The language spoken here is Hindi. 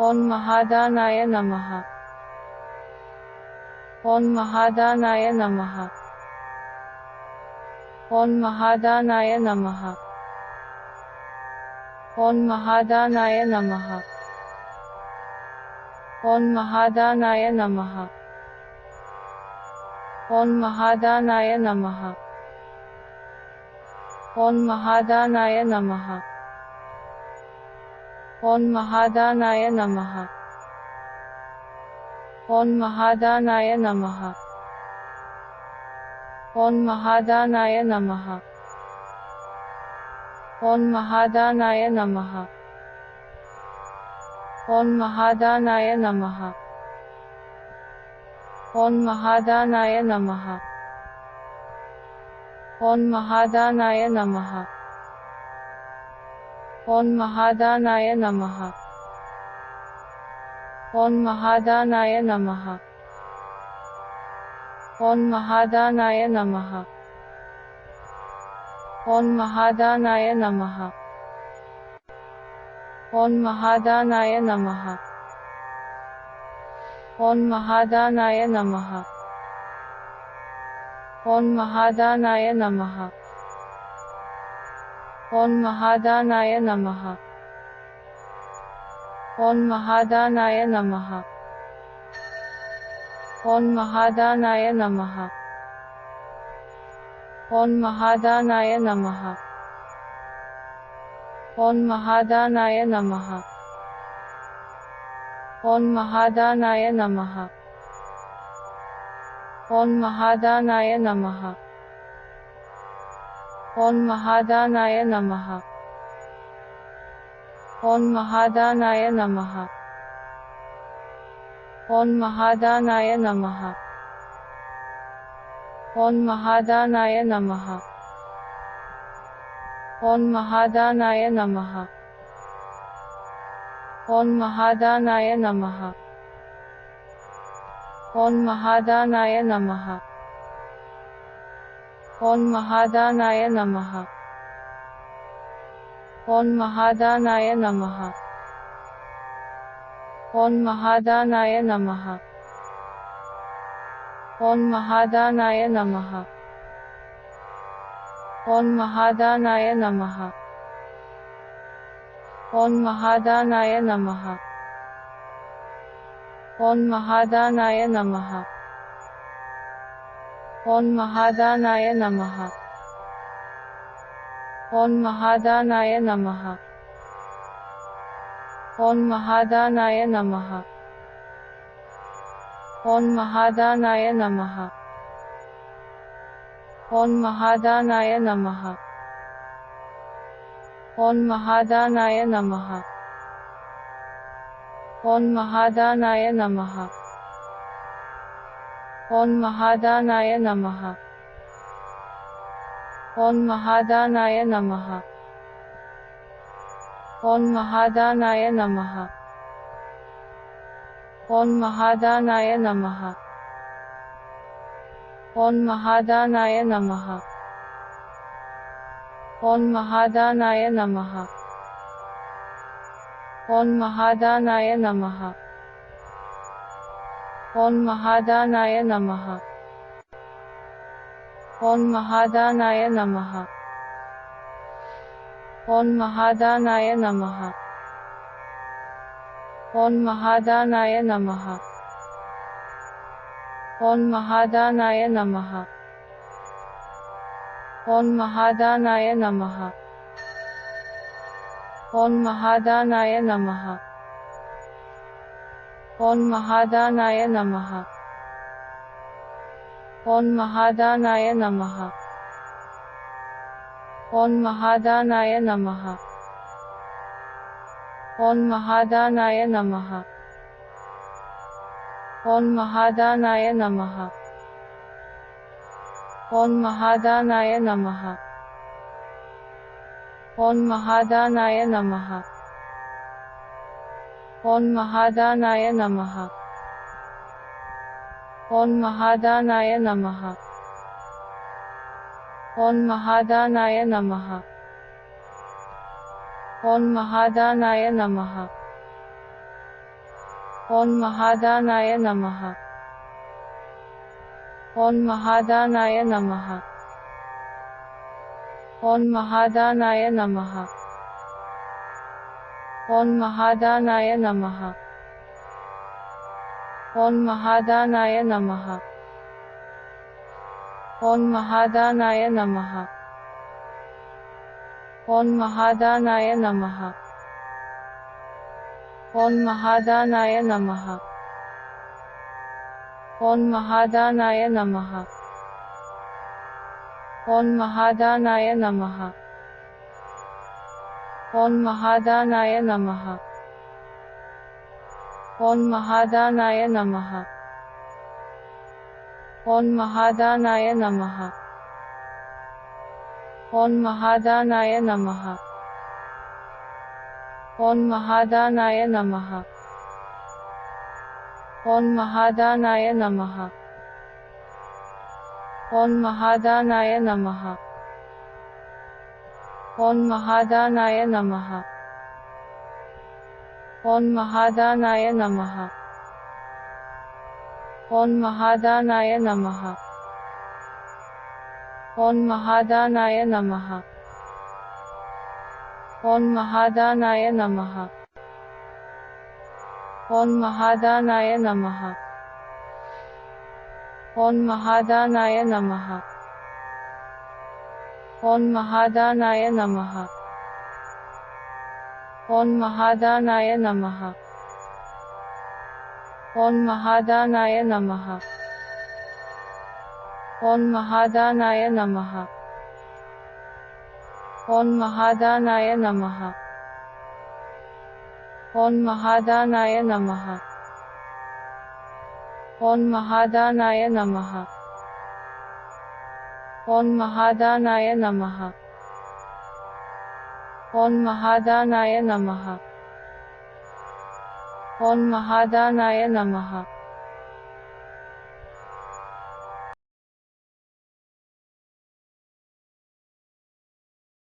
ओम महादानाय नमः। ओम महादानाय नमः। ओम महादानाय नमः। ओम महादानाय नमः। ओम महादानाय नमः। ओम महादानाय नमः। ओम महादानाय नमः। ओम महादानाय नमः। ओम महादानाय नमः। ओम महादानाय नमः। ओम महादानाय नमः। ओम महादानाय नमः। ओम महादानाय नमः। ओम महादानाय नमः। ओम महादानाय नमः। ओम महादानाय नमः। ओम महादानाय नमः। ओम महादानाय नमः। ओम महादानाय नमः। ओम महादानाय नमः। ओम महादानाय नमः। ओम महादानाय नमः। ओम महादानाय नमः। ओम महादानाय नमः। ओम महादानाय नमः। ओम महादानाय नमः। ओम महादानाय नमः। ओम महादानाय नमः। ओम महादानाय नमः। ओम महादानाय नमः। ओम महादानाय नमः। ओम महादानाय नमः। ओम महादानाय नमः। ओम महादानाय नमः। ओम महादानाय नमः। ओम महादानाय नमः। ओम महादानाय नमः। ओम महादानाय नमः। ओम महादानाय नमः। ओम महादानाय नमः। ओम महादानाय नमः। ओम महादानाय नमः। ओम महादानाय नमः। ओम महादानाय नमः। ओम महादानाय नमः। ओम महादानाय नमः। ओम महादानाय नमः। ओम महादानाय नमः। ओम महादानाय नमः। ओम महादानाय नमः। ओम महादानाय नमः। ओम महादानाय नमः। ओम महादानाय नमः। ओम महादानाय नमः। ओम महादानाय नमः। ओम महादानाय नमः। ओम महादानाय नमः ओम महादानाय नमः ओम महादानाय नमः ओम महादानाय नमः ओम महादानाय नमः ओम महादानाय नमः ओम महादानाय नमः ओं महादानाय नमः। ओं महादानाय नमः। ओं महादानाय नमः। ओं महादानाय नमः। ओं महादानाय नमः। ओं महादानाय नमः। ओं महादानाय नमः। ओम महादानाय नमः ओम महादानाय नमः ओम महादानाय नमः ओम महादानाय नमः ओम महादानाय नमः ओम महादानाय नमः ओम महादानाय नमः ओम महादानाय नमः। ओम महादानाय नमः। ओम महादानाय नमः। ओम महादानाय नमः। ओम महादानाय नमः। ओम महादानाय नमः। ओम महादानाय नमः। ओम महादानाय नमः ओम महादानाय नमः ओम महादानाय नमः ओम महादानाय नमः ओम महादानाय नमः ओम महादानाय नमः ओम महादानाय नमः ओं महादानाय नमः। ओं महादानाय नमः। ओं महादानाय नमः। ओं महादानाय नमः। ओं महादानाय नमः। ओं महादानाय नमः। ओं महादानाय नमः। ओम महादानाय नमः ओम महादानाय नमः ओम महादानाय नमः ओम महादानाय नमः ओम महादानाय नमः ओम महादानाय नमः ओम महादानाय नमः ओम महादानाय नमः ओम महादानाय नमः ओम महादानाय नमः